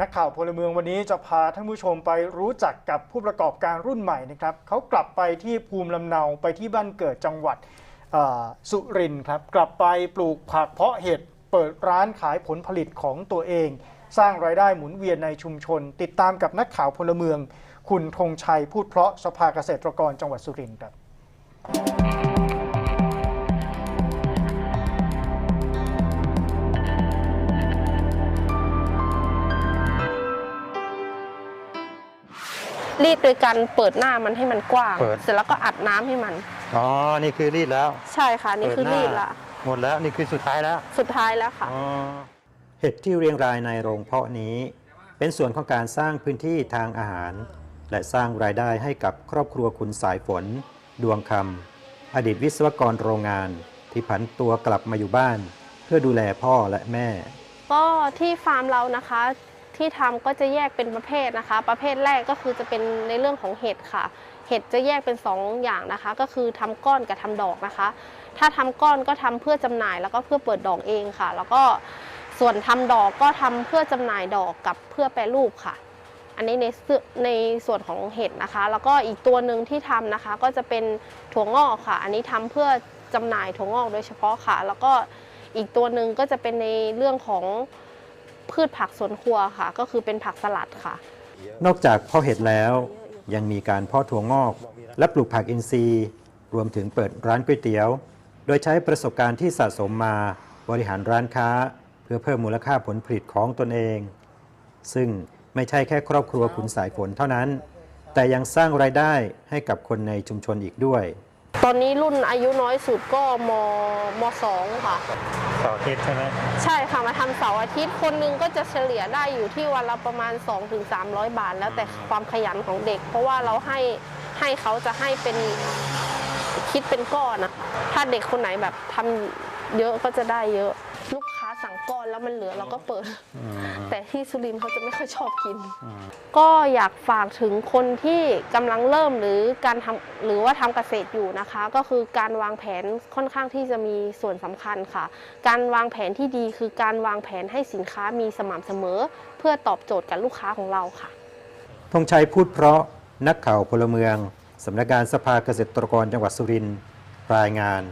นักข่าวพลเมืองวันนี้จะพาท่านผู้ชมไปรู้จักกับผู้ประกอบการรุ่นใหม่นะครับเขากลับไปที่ภูมิลำเนาไปที่บ้านเกิดจังหวัดสุรินทร์ครับกลับไปปลูกผักเพาะเห็ดเปิดร้านขายผลผลิตของตัวเอง สร้างรายได้หมุนเวียนในชุมชน ติดตามกับนักข่าวพลเมือง คุณธงชัยพูดเพราะสภาเกษตรกรจังหวัดสุรินทร์ครับ รีดโดยการเปิดหน้ามันให้มันกว้าง เปิด เสร็จแล้วก็อัดน้ำให้มัน อ๋อ นี่คือรีดแล้วใช่ค่ะ นี่คือเปิหารีดละ หมดแล้วนี่คือสุดท้ายแล้ว สุดท้ายแล้วค่ะอ๋อเห็ดที่เรียงรายในโรงเพาะนี้ เป็นส่วนของการสร้างพื้นที่ทางอาหาร และสร้างรายได้ให้กับครอบครัวคุณสายฝน ดวงคำอดีตวิศวกรโรงงาน ที่ผันตัวกลับมาอยู่บ้าน เพื่อดูแลพ่อและแม่ ก็ที่ฟาร์มเรานะคะ ที่ทำก็จะแยกเป็นประเภทนะคะ ประเภทแรกก็คือจะเป็นในเรื่องของเห็ดค่ะ เห็ดจะแยกเป็น 2 อย่างนะคะ ก็คือทำก้อนกับทำดอกนะคะ ถ้าทำก้อนก็ทำเพื่อจำหน่าย แล้วก็เพื่อเปิดดอกเองค่ะ แล้วก็ส่วนทำดอกก็ทำเพื่อจำหน่ายดอกกับเพื่อแปรรูปค่ะ อันนี้ในส่วนในส่วนของเห็ดนะคะ แล้วก็อีกตัวหนึ่งที่ทำนะคะ ก็จะเป็นถั่วงอกค่ะ อันนี้ทำเพื่อจำหน่ายถั่วงอกโดยเฉพาะค่ะ แล้วก็อีกตัวหนึ่งก็จะเป็นในเรื่องของ พืชผักสวนครัวค่ะ ก็คือเป็นผักสลัดค่ะ นอกจากเพาะเห็ดแล้วยังมีการเพาะถั่วงอก และปลูกผักอินทรีย์ รวมถึงเปิดร้านก๋วยเตี๋ยว โดยใช้ประสบการณ์ที่สะสมมาบริหารร้านค้า เพื่อเพิ่มมูลค่าผลผลิตของตนเอง ซึ่งไม่ใช่แค่ครอบครัวคุณสายฝนเท่านั้น แต่ยังสร้างรายได้ให้กับคนในชุมชนอีกด้วย ตอนนี้รุ่นอายุน้อยสุดก็มมสองค่ะต่อเทศใช่ไหมใช่ค่ะมาทำเสาร์อาทิตย์คนหนึงก็จะเฉลี่ยได้อยู่ที่วันละประมาณ 2-300 บาท แล้วแต่ความขยันของเด็ก เพราะว่าเราให้ให้เขาจะให้เป็นคิดเป็นก้อนนะถ้าเด็กคนไหนแบบทำเยอะก็จะได้เยอะ ลูกค้าสั่งก้อนแล้วมันเหลือเราก็เปิด แต่ที่สุรินทร์เขาจะไม่ค่อยชอบกิน ก็อยากฝากถึงคนที่กำลังเริ่มหรือการทำหรือว่าทำเกษตรอยู่นะคะ ก็คือการวางแผนค่อนข้างที่จะมีส่วนสำคัญค่ะ การวางแผนที่ดีคือการวางแผนให้สินค้ามีสม่ำเสมอ เพื่อตอบโจทย์กับลูกค้าของเราค่ะธงชัยพูดเพราะนักข่าวพลเมืองสำนักงานสภาเกษตรกรจังหวัดสุรินทร์รายงาน